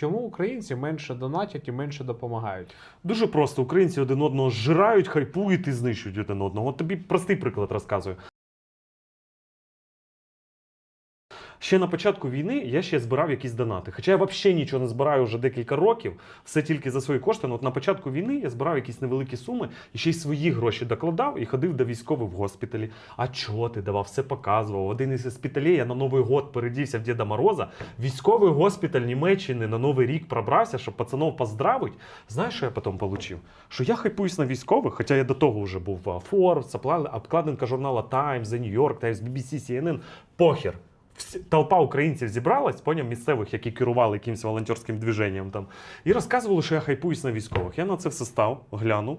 Чому українці менше донатять і менше допомагають? Дуже просто. Українці один одного зжирають, хайпують і знищують один одного. От тобі простий приклад розказую. Ще на початку війни я ще збирав якісь донати. Хоча я взагалі нічого не збираю вже декілька років, все тільки за свої кошти. Ну, от на початку війни я збирав якісь невеликі суми і ще й свої гроші докладав і ходив до військових в госпіталі. А чого ти давав? Все показував. Один із госпіталей я на Новий год передівся в Діда Мороза. Військовий госпіталь Німеччини на Новий рік пробрався, щоб пацанов поздравить. Знаєш, що я потім отримав? Що я хайпуюсь на військових, хоча я до того вже був Forbes, обкладинка журнала Times, The New York Times, BBC, CNN. Похер. Толпа українців зібралась, поняв місцевих, які керували якимось волонтерським движенням там, і розказували, що я хайпуюсь на військових. Я на це все став, глянув.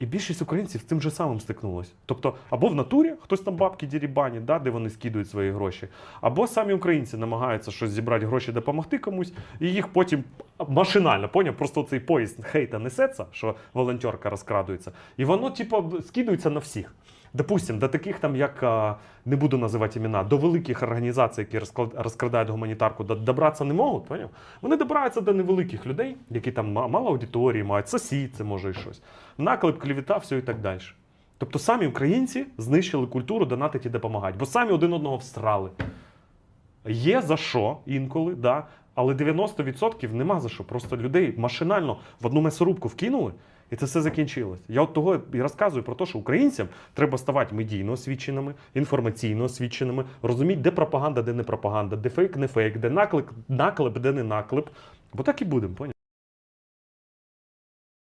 І більшість українців з тим же самим стикнулась. Тобто, або в натурі хтось там бабки дірібані, да, де вони скидують свої гроші, або самі українці намагаються щось зібрати гроші, допомогти комусь, і їх потім машинально, поняв, просто цей поїзд хейта несеться, що волонтерка розкрадується, і воно, типу, скидується на всіх. Допустим, до таких там, як не буду називати імена, до великих організацій, які розкрадають гуманітарку, добратися не можуть, поняв? Вони добираються до невеликих людей, які там мало аудиторії мають, сосід, це може і щось. Наклеп, клівіта, все і так далі. Тобто самі українці знищили культуру донатити і допомагати, бо самі один одного встрали. Є за що інколи, да, але 90% нема за що. Просто людей машинально в одну м'ясорубку вкинули, і це все закінчилось. Я от того і розказую про те, що українцям треба ставати медійно освіченими, інформаційно освіченими, розуміти, де пропаганда, де не пропаганда, де фейк, не фейк, де наклеп, наклеп, де не наклеп. Бо так і будемо, поняв?